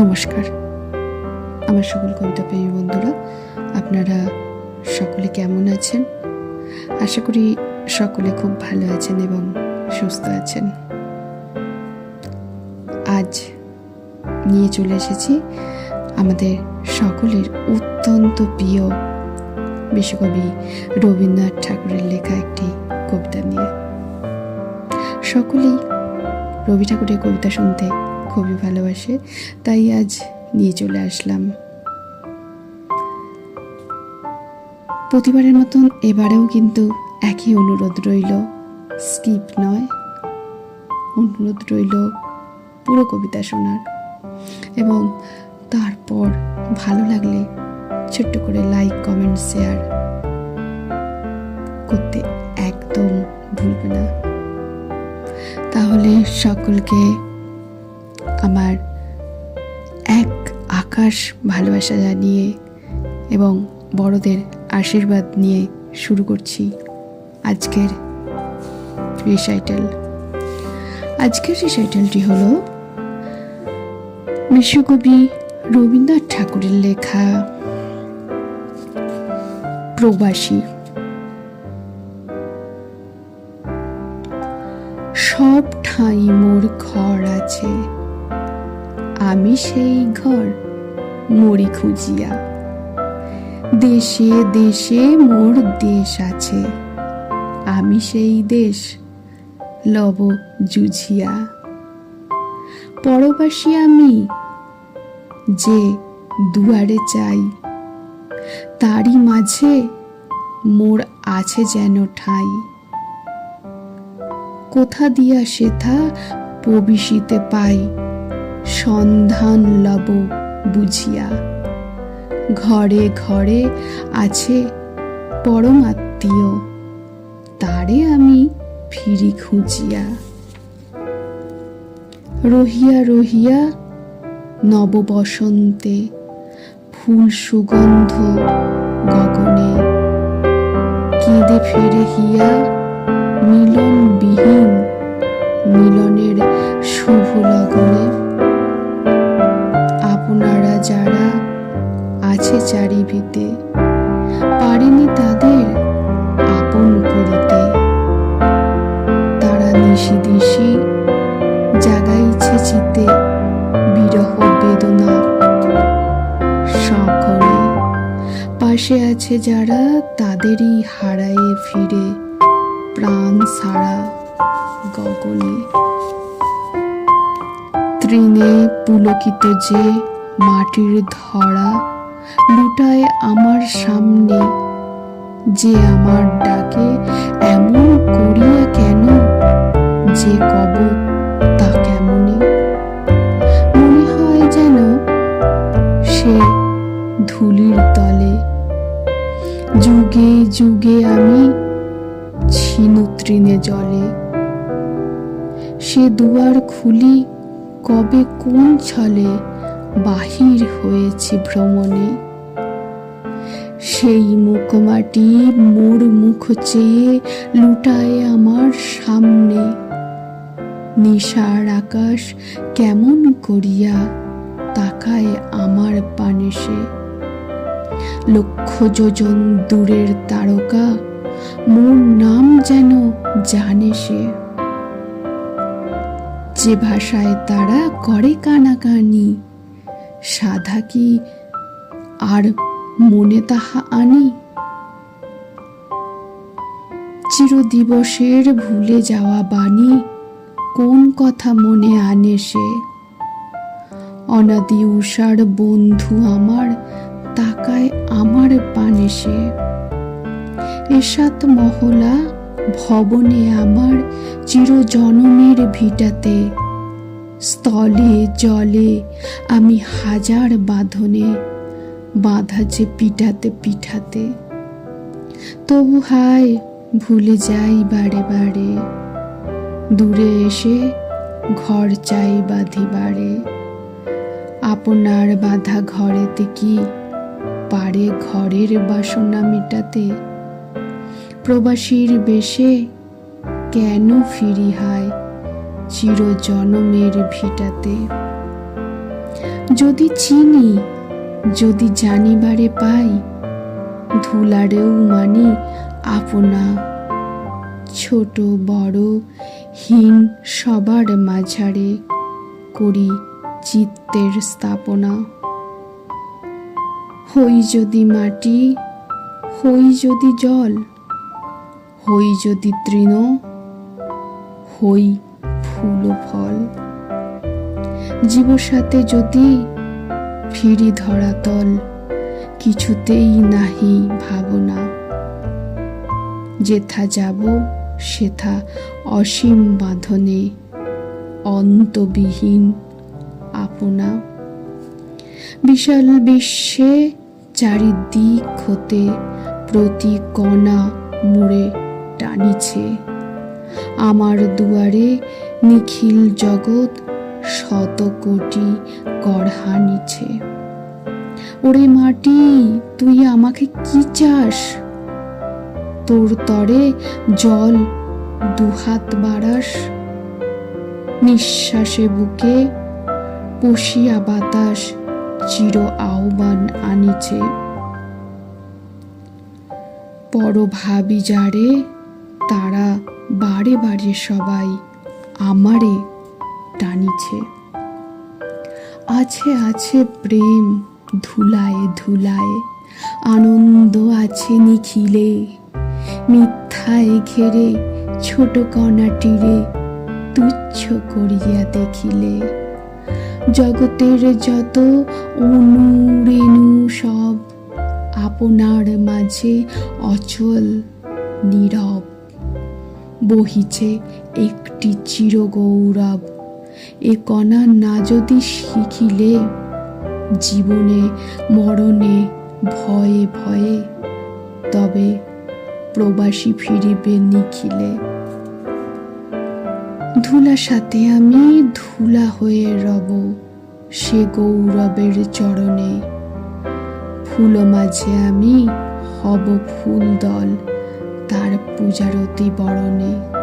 নমস্কার। আমার সকল কবিতা প্রেমী বন্ধুরা, আপনারা সকলে কেমন আছেন? আশা করি সকলে খুব ভালো আছেন এবং সুস্থ আছেন। আজ নিয়ে চলে এসেছি আমাদের সকলের অত্যন্ত প্রিয় বিশ্বকবি রবীন্দ্রনাথ ঠাকুরের লেখা একটি কবিতা নিয়ে। সকলেই রবি ঠাকুরের কবিতা শুনতে খুবই ভালোবাসে, তাই আজ নিয়ে চলে আসলাম। প্রতিবারের মতন এবারেও কিন্তু একই অনুরোধ রইল, স্কিপ নয়, অনুরোধ রইল পুরো কবিতা শোনার। এবং তারপর ভালো লাগলে ছোট্ট করে লাইক কমেন্ট শেয়ার করতে একদম ভুলবে না। তাহলে সকলকে আমার এক আকাশ ভালোবাসা জানিয়ে এবং বড়দের আশীর্বাদ নিয়ে শুরু করছি আজকের রিসাইটেল আজকের রিসাইটেলটি হলো বিশ্বকবি রবীন্দ্রনাথ ঠাকুরের লেখা প্রবাসী। সব ঠাঁই মোর ঘর আছে। আমি সেই ঘর মরি খুঁজিয়া। দেশে দেশে মোর দেশ আছে। আমি সেই দেশ লব জুঝিয়া পরবাসী আমি যে দুয়ারে চাই, তারই মাঝে মোর আছে যেন ঠাঁই। কোথা দিয়া সেথা প্রবিশিতে পাই সন্ধান লব বুঝিয়া। ঘরে ঘরে আছে পরমাত্মীয়, তারে আমি ফিরি খুঁজিয়া। রহিয়া রহিয়া নব বসন্তে ফুল সুগন্ধ গগনে কেঁদে ফেরে হিয়া মিলন বিহীন মিলনের শুভ লগনে আছে চারিভিতে। পারেনি তাদের আপন করিতে। তারা নিশি দিশি জাগাইছে চিতে বিরহ বেদনা। সকলে পাশে আছে যারা, তাদেরই হারায়ে ফিরে প্রাণ সারা গগনে। তৃণে পুলকিত যে মাটির ধরা লুটায় আমার সামনে। যে আমার ডাকে এমন করিয়া কেন? যে কব তা কেমনে? মনে হয় যেন সে ধুলির তলে। যুগে যুগে আমি ছিনু তৃণে জলে। সে দুয়ার খুলি কবে কোন ছলে? বাহির হয়েছে ভ্রমণে। সেই মুখমাটি মোর মুখ চেয়ে লুটায় আমার সামনে। নিশার আকাশ কেমন করিয়া তাকায় আমার পানে সে লক্ষ যোজন দূরের তারকা, মোর নাম যেন জানে সে। যে ভাষায় তারা করে কানাকানি সাধা কি আর মনে তাহা আনি? চিরদিবসের ভুলে যাওয়া বাণী কোন কথা মনে আনে সে? অনাদি উষার বন্ধু আমার তাকায় আমার পানে সে। এসাত মহলা ভবনে আমার চিরজনমের ভিটাতে। স্থলে জলে আমি হাজার বাঁধনে বাঁধা যে পিঠাতে পিঠাতে। তবু হায়, ভুলে যাই বারে বারে। দূরে এসে ঘর চাই বাঁধি বাড়ে আপনার বাঁধা ঘরেতে কি পারে ঘরের বাসনা মেটাতে? প্রবাসীর বেশে কেন ফিরি হায়? চির জনমের ভিটাতে। যদি চিনি, যদি জানিবারে পাই, ধুলারেও মানি আপনা। ছোট, বড়, হীন সবার মাঝারে করি চিত্তের স্থাপনা। হই যদি মাটি, হই যদি জল, হই যদি তৃণ, হই ফুল ও ফল। জীব সাথে যদি ফিরি ধরাতল কিছুতেই নাহি ভাবনা। যেথা যাব, সেথা অসীম বাঁধনে অন্তবিহীন আপনা। বিশাল বিশ্বে চারিদিক হতে প্রতি কণা মুড়ে টানিছে। আমার দুয়ারে নিখিল জগৎ শত কোটি কর হানিছে ওরে মাটি, তুই আমাকে কি চাস? তোর তরে জল দুহাত বাড়াস। নিঃশ্বাসে বুকে পশিয়া বাতাস চির আহ্বান আনিছে। পর ভাবি যারে, তারা বারে বারে সবাই আমারে টানিছে। আছে আছে প্রেম ধুলায় ধুলায়, আনন্দ আছে নিখিলে, মিথ্যায় ঘেরে ছোট কণাটিরে তুচ্ছ করিয়া দেখিলে। জগতের যত অনুরেণু সব আপনার মাঝে অচল নীরব বহিছে একটি চিরগৌরব। এ কণা না যদি শিখিলে জীবনে, মরণে, ভয়ে ভয়ে, তবে প্রবাসী ফিরিবে নিখিলে। ধুলা সাথে আমি ধুলা হয়ে রব সে গৌরবের চরণে। ফুল মাঝে আমি হব ফুল দল তার পূজারতি বরণে।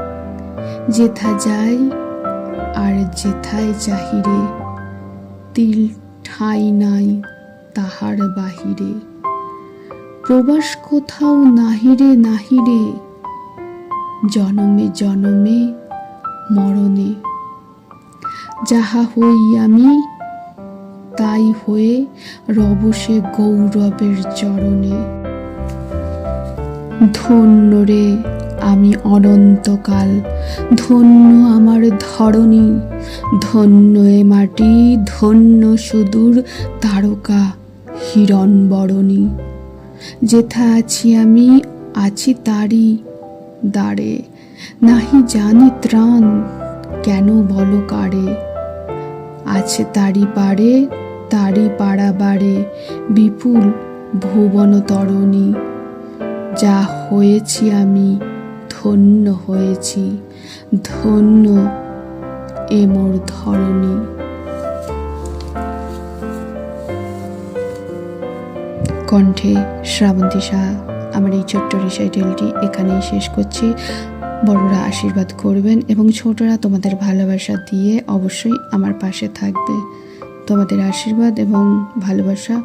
যেথা যাই, আর যেথায় চাহিরে তিল ঠাই নাই তাহার বাহিরে। প্রবাস কোথাও নাহিরে নাহিরে জনমে জনমে মরণে। যাহা হই আমি, তাই হয়ে রবসে গৌরবের চরণে। ধন্য রে আমি অনন্তকাল ধন্য আমার ধরণী, ধন্য এ মাটি, ধন্য সুদূর তারকা হিরণ বরণী যেথা আছি আমি, আছি তারই দাঁড়ে নাহি জানি ত্রাণ, কেন বলো কারে? আছে তারি পারে তারি পাড়া বাড়ে বিপুল ভুবন তরণী যা হয়েছি আমি ধন্য হয়েছি। ধন্য এ মোর ধরণী। কণ্ঠে শ্রাবন্তী শাহ, আমার এই ছোট্ট রিসাইটেলটি এখানেই শেষ করছি। বড়রা আশীর্বাদ করবেন এবং ছোটরা তোমাদের ভালোবাসা দিয়ে অবশ্যই আমার পাশে থাকবে। তোমাদের আশীর্বাদ এবং ভালোবাসা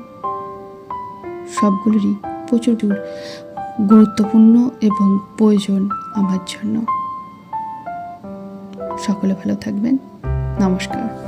সবগুলোরই প্রচুর গুরুত্বপূর্ণ এবং প্রয়োজন আমার জন্য। সকলে ভালো থাকবেন। নমস্কার।